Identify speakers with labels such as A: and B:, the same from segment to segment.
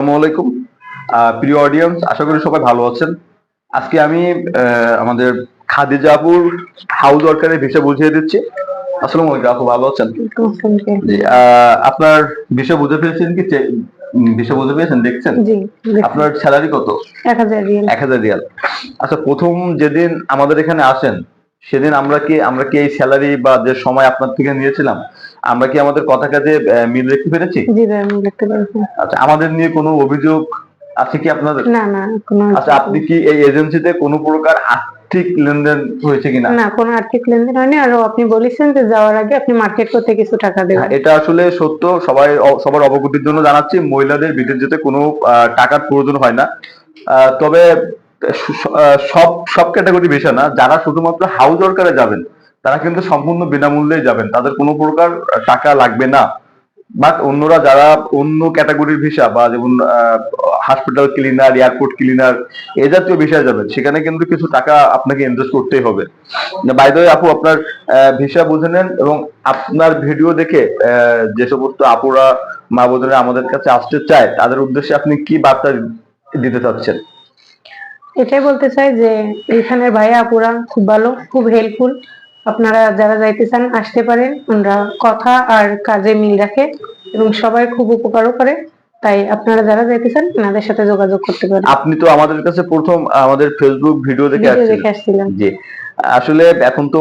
A: আসসালামু আলাইকুম। আহ, প্রিয় অডিয়েন্স আশা করি সবাই ভালো আছেন। আজকে আমি আমাদের খাদিজাপুর হাউস ওয়ার্কারের বিষয় বুঝিয়ে দিচ্ছি। আসসালামু আলাইকুম আপু ভালো আছেন? আপনার বিষয় বুঝে পেয়েছেন কি? বিষয় বুঝে পেয়েছেন দেখছেন?
B: জি
A: আপনার স্যালারি কত?
B: এক হাজার রিয়াল।
A: আচ্ছা প্রথম যেদিন আমাদের এখানে আসেন সেদিন আমরা কি আমরা কি এই স্যালারি বা যে সময় আপনার থেকে নিয়েছিলাম আমরা কি আমাদের কথা কাজে মিল রেখে পেরেছি
B: জি লিখতে
A: আচ্ছা আমাদের নিয়ে কোনো অভিযোগ আছে কি আপনাদের?
B: না না কোনো
A: আচ্ছা আপনি কি এই এজেন্সিতে কোনো প্রকার আর্থিক লেনদেন হয়েছে কিনা?
B: না কোনো আর্থিক লেনদেন হয়নি। আর আপনি বলেছেন যে যাওয়ার আগে আপনি মার্কেট করতে কিছু টাকা দেবেন।
A: হ্যাঁ, এটা আসলে সত্য। সবাই সবার অবগতির জন্য জানাচ্ছি মহিলাদের বিদেশ যেতে কোনো টাকার প্রয়োজন হয় না। আহ, তবে সব সব ক্যাটাগরি বিষয় না। যারা শুধুমাত্র হাউস ওয়ার্কারে যাবেন, তারা কিন্তু সম্পূর্ণ বিনামূল্যে যাবেন। তাদের কোনো প্রকার টাকা লাগবে না। বাট অন্যরা যারা অন্য ক্যাটাগরির ভিসা বা যেমন হসপিটাল ক্লিনার এয়ারপোর্ট ক্লিনার এ জাতীয় ভিসায় যাবেন, সেখানে কিন্তু কিছু টাকা আপনাকে ইনভেস্ট করতেই হবে। বাই আপু, আপনার ভিসা বুঝে নেন এবং আপনার ভিডিও দেখে যে সমস্ত আপুরা মা বোনেরা আমাদের কাছে আসতে চায়, তাদের উদ্দেশ্যে আপনি কি বার্তা দিতে চাচ্ছেন?
B: এটাই বলতে চাই যে এখানের ভাইয়া আপুরা খুব ভালো খুব হেল্পফুল আপনারা যারা যাইতে চান আসতে পারেন। ওনারা কথা আর কাজে মিল রাখে এবং সবাই খুব উপকারও করে। তাই আপনারা যারা যাইতে চান এনাদের সাথে যোগাযোগ করতে পারেন।
A: আপনি তো আমাদের কাছে প্রথম আমাদের ফেসবুক ভিডিও দেখে
B: আসছিলাম।
A: জি। আসলে এখন তো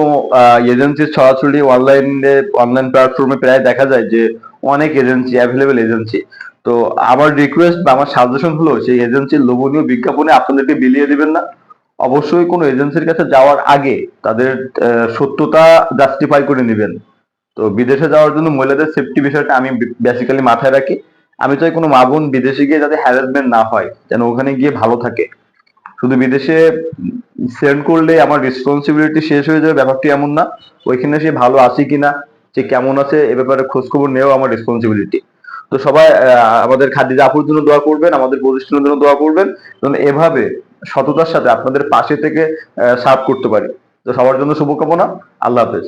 A: এজেন্সি ছড়াছড়ি অনলাইনে অনলাইন প্ল্যাটফর্মে প্রায় দেখা যায় যে অনেক এজেন্সি অ্যাভেলেবেল এজেন্সি তো আমার রিকোয়েস্ট বা আমার সাজেশন হলো সেই এজেন্সির লোভনীয় বিজ্ঞাপনে আপনাদেরকে বিলিয়ে দিবেন না। অবশ্যই কোনো এজেন্সির কাছে যাওয়ার আগে তাদের সত্যতা জাস্টিফাই করে নেবেন। তো বিদেশে যাওয়ার জন্য মহিলাদের সেফটি বিষয়টা আমি বেসিক্যালি মাথায় রাখি। আমি চাই কোনো মা বোন বিদেশে গিয়ে যাতে হ্যারাসমেন্ট না হয়, যেন ওখানে গিয়ে ভালো থাকে। শুধু বিদেশে সেন্ড করলে আমার রেসপন্সিবিলিটি শেষ হয়ে যাবে, ব্যাপারটি এমন না। ওইখানে সে ভালো আছে কিনা সে কেমন আছে, এ ব্যাপারে খোঁজ খবর নেওয়া আমার রেসপন্সিবিলিটি তো সবাই আমাদের খাদিজা আপুর জন্য দোয়া করবেন, আমাদের প্রতিষ্ঠানের জন্য দোয়া করবেন এবং এভাবে সততার সাথে আপনাদের পাশে থেকে সার্ভ করতে পারি। তো সবার জন্য শুভকামনা, আল্লাহ হাফেজ।